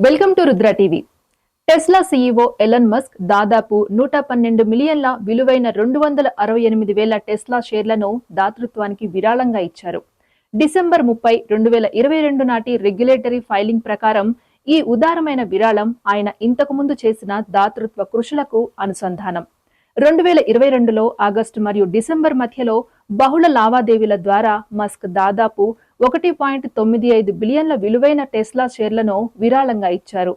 Welcome to Rudra TV. Tesla CEO Elon Musk దాదాపు నూట పన్నెండు మిలియన్ల విలువైన రెండు వందల అరవై ఎనిమిది వేల టెస్లా షేర్లను దాతృత్వానికి విరాళంగా ఇచ్చారు. డిసెంబర్ ముప్పై రెండు వేల ఇరవై రెండు నాటి రెగ్యులేటరీ ఫైలింగ్ ప్రకారం ఈ ఉదారమైన విరాళం ఆయన ఇంతకుముందు చేసిన దాతృత్వ కృషులకు అనుసంధానం. రెండు వేల ఇరవై రెండులో ఆగస్టు మరియు డిసెంబర్ మధ్యలో బహుళ లావాదేవీల ద్వారా మస్క్ దాదాపు ఒకటి పాయింట్ తొమ్మిది ఐదు బిలియన్ల విలువైన టెస్లా షేర్లను విరాళంగా ఇచ్చారు.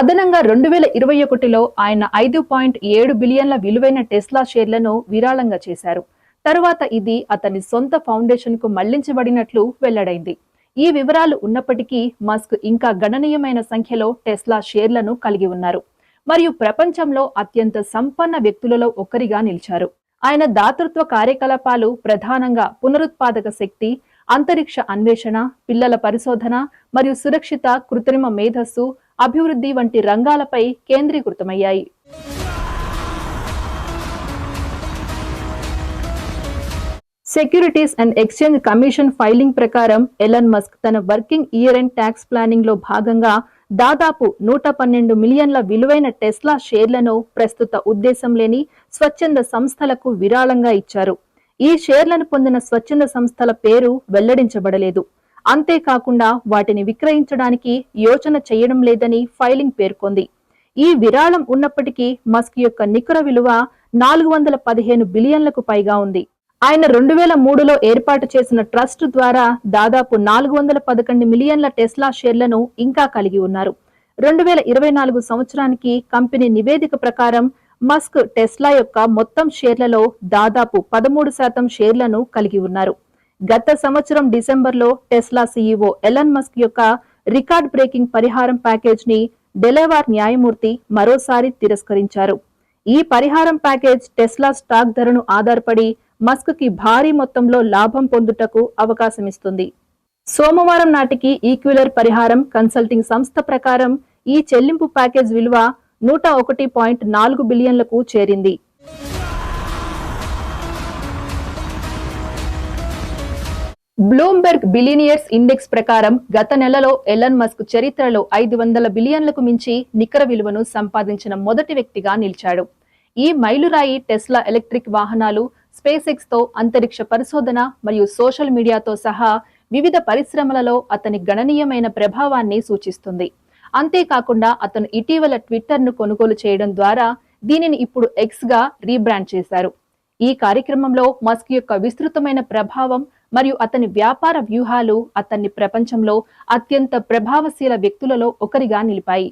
అదనంగా రెండు వేల ఇరవై ఒకటిలో ఆయన ఐదు పాయింట్ ఏడు బిలియన్ల విలువైన టెస్లా షేర్లను విరాళంగా చేశారు. తరువాత ఇది అతని సొంత ఫౌండేషన్కు మళ్ళించబడినట్లు వెల్లడైంది. ఈ వివరాలు ఉన్నప్పటికీ మస్క్ ఇంకా గణనీయమైన సంఖ్యలో టెస్లా షేర్లను కలిగి ఉన్నారు. మరియు ప్రపంచంలో అత్యంత సంపన్న వ్యక్తులలో ఒకరిగా నిలిచారు. ఆయన దాతృత్వ కార్యకలాపాలు ప్రధానంగా పునరుత్పాదక శక్తి అంతరిక్ష అన్వేషణ పిల్లల పరిశోధన మరియు సురక్షిత కృత్రిమ మేధస్సు అభివృద్ధి వంటి రంగాలపై కేంద్రీకృతమయ్యాయి. Securities and Exchange Commission filing ప్రకారం ఎలన్ మస్క్ తన వర్కింగ్ ఇయర్ అండ్ ట్యాక్స్ ప్లానింగ్లో భాగంగా దాదాపు నూట పన్నెండు మిలియన్ల విలువైన టెస్లా షేర్లను ప్రస్తుత ఉద్దేశం లేని స్వచ్ఛంద సంస్థలకు విరాళంగా ఇచ్చారు. ఈ షేర్లను పొందిన స్వచ్ఛంద సంస్థల పేరు వెల్లడించబడలేదు. అంతేకాకుండా వాటిని విక్రయించడానికి యోచన చేయడం లేదని ఫైలింగ్ పేర్కొంది. ఈ విరాళం ఉన్నప్పటికీ మస్క్ యొక్క నికర విలువ నాలుగు వందల పదిహేను బిలియన్లకు పైగా ఉంది. ఆయన రెండు వేల మూడులో ఏర్పాటు చేసిన ట్రస్ట్ ద్వారా దాదాపు నాలుగు వందల పదకొండు మిలియన్ల టెస్లా షేర్లను ఇంకా కలిగి ఉన్నారు. రెండు వేల ఇరవై నాలుగు సంవత్సరానికి కంపెనీ నివేదిక ప్రకారం మస్క్ టెస్లా యొక్క మొత్తం షేర్లలో దాదాపు పదమూడు శాతం షేర్లను కలిగి ఉన్నారు. గత సంవత్సరం డిసెంబర్లో టెస్లా సీఈఓ ఎలన్ మస్క్ యొక్క రికార్డ్ బ్రేకింగ్ పరిహారం ప్యాకేజ్ని డెలవార్ న్యాయమూర్తి మరోసారి తిరస్కరించారు. ఈ పరిహారం ప్యాకేజ్ టెస్లా స్టాక్ ధరను ఆధారపడి మస్క్కి భారీ మొత్తంలో లాభం పొందుటకు అవకాశమిస్తుంది. సోమవారం నాటికి ఈక్యులర్ పరిహారం కన్సల్టింగ్ సంస్థ ప్రకారం ఈ చెల్లింపు ప్యాకేజ్ విలువ నూట ఒకటి పాయింట్ నాలుగు బిలియన్లకు చేరింది. బ్లూంబెర్గ్ బిలినియర్స్ ఇండెక్స్ ప్రకారం గత నెలలో ఎలన్ మస్క్ చరిత్రలో ఐదు వందల బిలియన్లకు మించి నికర విలువను సంపాదించిన మొదటి వ్యక్తిగా నిలిచాడు. ఈ మైలురాయి టెస్లా ఎలక్ట్రిక్ వాహనాలు స్పేస్ ఎక్స్తో అంతరిక్ష పరిశోధన మరియు సోషల్ మీడియాతో సహా వివిధ పరిశ్రమలలో అతని గణనీయమైన ప్రభావాన్ని సూచిస్తుంది. అంతేకాకుండా అతను ఇటీవల ట్విట్టర్ను కొనుగోలు చేయడం ద్వారా దీనిని ఇప్పుడు ఎక్స్గా రీబ్రాండ్ చేశారు. ఈ కార్యక్రమంలో మస్క్ యొక్క విస్తృతమైన ప్రభావం మరియు అతని వ్యాపార వ్యూహాలు అతన్ని ప్రపంచంలో అత్యంత ప్రభావశీల వ్యక్తులలో ఒకరిగా నిలిపాయి.